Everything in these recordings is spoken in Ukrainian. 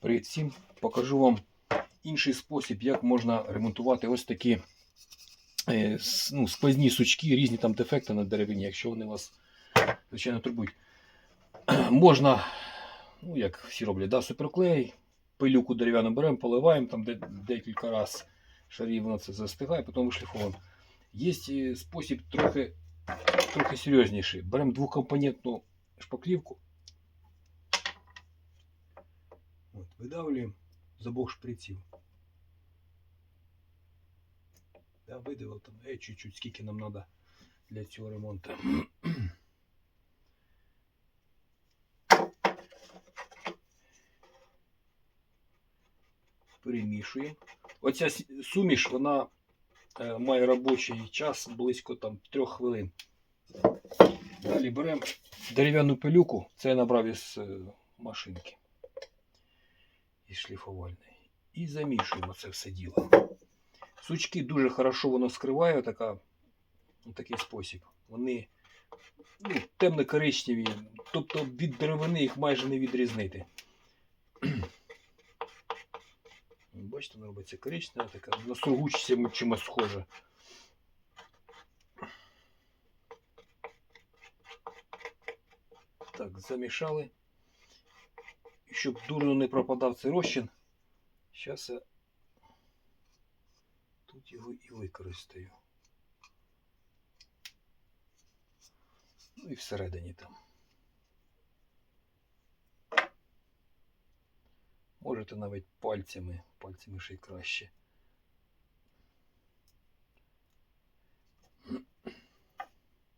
Привіт всім! Покажу вам інший спосіб, як можна ремонтувати ось такі е, ну, сквозні сучки, різні там дефекти на деревині, якщо вони вас, звичайно, турбують. Можна, ну як всі роблять, да, суперклей, пилюку дерев'яну беремо, поливаємо там де, декілька разів шарів, воно це застигає, потім вишліфовуємо. Є е, спосіб трохи, трохи серйозніший. Беремо двокомпонентну шпаклівку. Видавлюємо з обох шприців. Да, видавив там, е, чуть-чуть, скільки нам треба для цього ремонту. Перемішуємо. Оця суміш, вона е, має робочий час близько там 3 хвилин. Далі беремо дерев'яну пилюку, це я набрав із е, машинки із шліфувальної. І замішуємо це все діло. Сучки дуже хорошо воно скриває, така, такий спосіб. Вони ну, темно-коричневі, тобто від деревини їх майже не відрізнити. Бачите, воно робиться коричневе, така на сургучці чимось схоже. Так, замішали. Щоб дурно не пропадав цей розчин, зараз я тут його і використаю. Ну і всередині там. Можете навіть пальцями, пальцями ще й краще.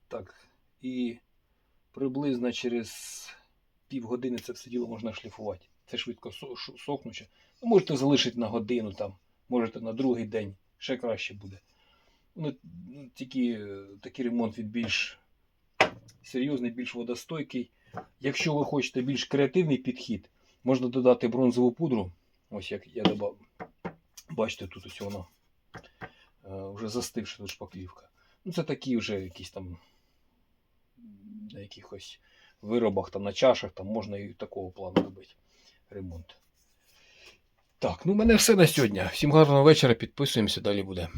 Так, і приблизно через півгодини це все діло можна шліфувати. Це швидко сохнуче. Ну, можете залишити на годину там, можете на другий день, ще краще буде. Ну, тільки е, такий ремонт від більш серйозний, більш водостойкий. Якщо ви хочете більш креативний підхід, можна додати бронзову пудру. Ось як я додав. Бачите, тут ось воно е, вже застивша тут шпаклівка. Ну, це такі вже якісь там на якихось виробах, там, на чашах, там можна і такого плану робити ремонт. Так, ну в мене все на сьогодні. Всім гарного вечора, підписуємося, далі буде.